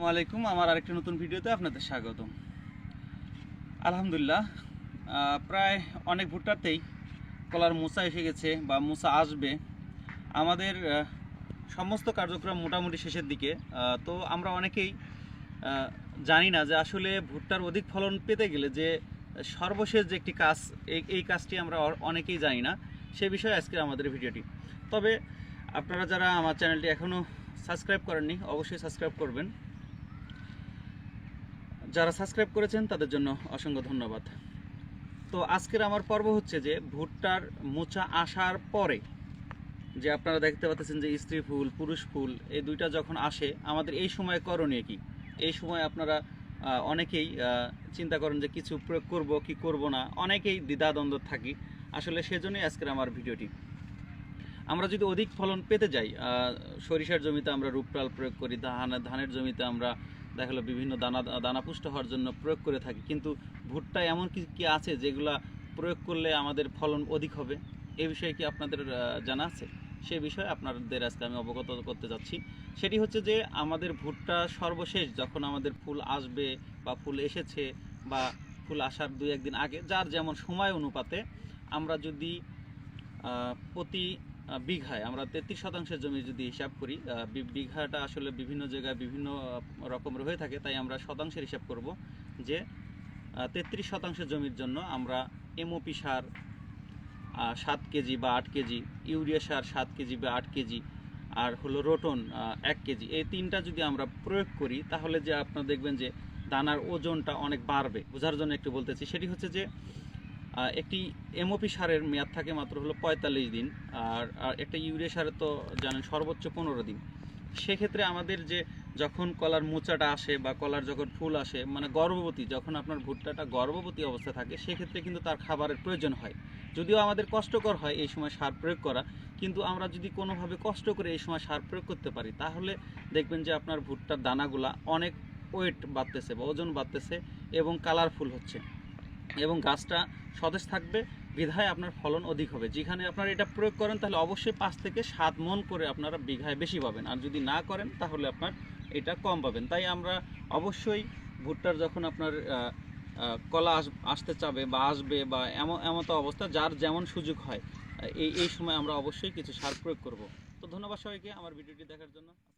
আসসালামু আলাইকুম আমার আরেকটি নতুন ভিডিওতে আপনাদের স্বাগতম। আলহামদুলিল্লাহ প্রায় অনেক ভুট্টাতেই কলার মোচা এসে গেছে বা মোচা আসবে। আমাদের সমস্ত কার্যক্রম মোটামুটি শেষের দিকে তো আমরা অনেকেই জানি না যে আসলে ভুট্টার অধিক ফলন পেতে গেলে যে সর্বশেষ যে একটি কাজ, এই কাজটি আমরা অনেকেই জানি না, সে বিষয়ে আজকে আমাদের ভিডিওটি। তবে আপনারা যারা আমার চ্যানেলটি এখনও সাবস্ক্রাইব করেননি, অবশ্যই সাবস্ক্রাইব করবেন। যারা সাবস্ক্রাইব করেছেন, তাদের জন্য অসংখ্য ধন্যবাদ। তো আজকের আমার পর্ব হচ্ছে যে, ভুট্টার মোচা আসার পরে যে আপনারা দেখতে পাচ্ছেন যে, স্ত্রী ফুল, পুরুষ ফুল, এই দুইটা যখন আসে, আমাদের এই সময় করণীয় কি? এই সময় আপনারা অনেকেই চিন্তা করেন যে, কিছু প্রয়োগ করব, কি করব না? অনেকেই দ্বিধাদ্বন্দ্ব থাকি। আসলে সেজন্যই আজকের আমার ভিডিওটি। আমরা যদি অধিক ফলন পেতে যাই সরিষার জমিতে আমরা রূপটাল প্রয়োগ করি, ধান, ধানের জমিতে আমরা দেখা গেলো বিভিন্ন দানা দানা পুষ্ট হওয়ার জন্য প্রয়োগ করে থাকি। কিন্তু ভুট্টা এমন কি কি আছে যেগুলা প্রয়োগ করলে আমাদের ফলন অধিক হবে? এ বিষয়ে কি আপনাদের জানা আছে? সে বিষয়ে আপনাদের আজকে আমি অবগত করতে যাচ্ছি। সেটি হচ্ছে যে আমাদের ভুট্টা সর্বশেষ যখন আমাদের ফুল আসবে বা ফুল এসেছে বা ফুল আসার দুই একদিন আগে, যার যেমন সময় অনুপাতে আমরা যদি প্রতি বিঘায়। আমরা তেত্রিশ শতাংশের জমি যদি হিসাব করি বিঘাটা আসলে বিভিন্ন জায়গায় বিভিন্ন রকমের হয়ে থাকে, তাই আমরা শতাংশের হিসাব করব যে তেত্রিশ শতাংশের জমির জন্য আমরা এমওপি সার সাত কেজি বা আট কেজি, ইউরিয়া সার সাত কেজি বা আট কেজি, আর হলো রোটন এক কেজি। এই তিনটা যদি আমরা প্রয়োগ করি, তাহলে যে আপনারা দেখবেন যে দানার ওজনটা অনেক বাড়বে। বোঝার জন্য একটু বলতেছি। সেটি হচ্ছে যে একটি এমওপি সারের মেয়াদ থাকে মাত্র হলো পঁয়তাল্লিশ দিন, আর আর একটা ইউরিয়া সারের তো জানেন সর্বোচ্চ পনেরো দিন। সেক্ষেত্রে আমাদের যে যখন কলার মোচাটা আসে বা কলার যখন ফুল আসে মানে গর্ভবতী, যখন আপনার ভুট্টাটা গর্ভবতী অবস্থা থাকে, সেক্ষেত্রে কিন্তু তার খাবারের প্রয়োজন হয়। যদিও আমাদের কষ্টকর হয় এই সময় সার প্রয়োগ করা, কিন্তু আমরা যদি কোনোভাবে কষ্ট করে এই সময় সার প্রয়োগ করতে পারি, তাহলে দেখবেন যে আপনার ভুট্টার দানাগুলা অনেক ওয়েট বাড়তেছে বা ওজন বাড়তেছে এবং কালারফুল হচ্ছে। এবং গাছটা সতেজ থাকবে, বিধায় আপনার ফলন অধিক হবে। যেখানে আপনারা এটা প্রয়োগ করেন, তাহলে অবশ্যই পাঁচ থেকে সাত মন করে আপনারা বিঘায় বেশি পাবেন। আর যদি না করেন, তাহলে আপনার এটা কম পাবেন। তাই আমরা অবশ্যই ভুট্টার যখন আপনার কলা আস- আসতে চাবে বা আসবে বা এমন এমন অবস্থা, যার যেমন সুযোগ হয় এই এই সময় আমরা অবশ্যই কিছু সার প্রয়োগ করব। তো ধন্যবাদ সবাইকে আমার ভিডিওটি দেখার জন্য।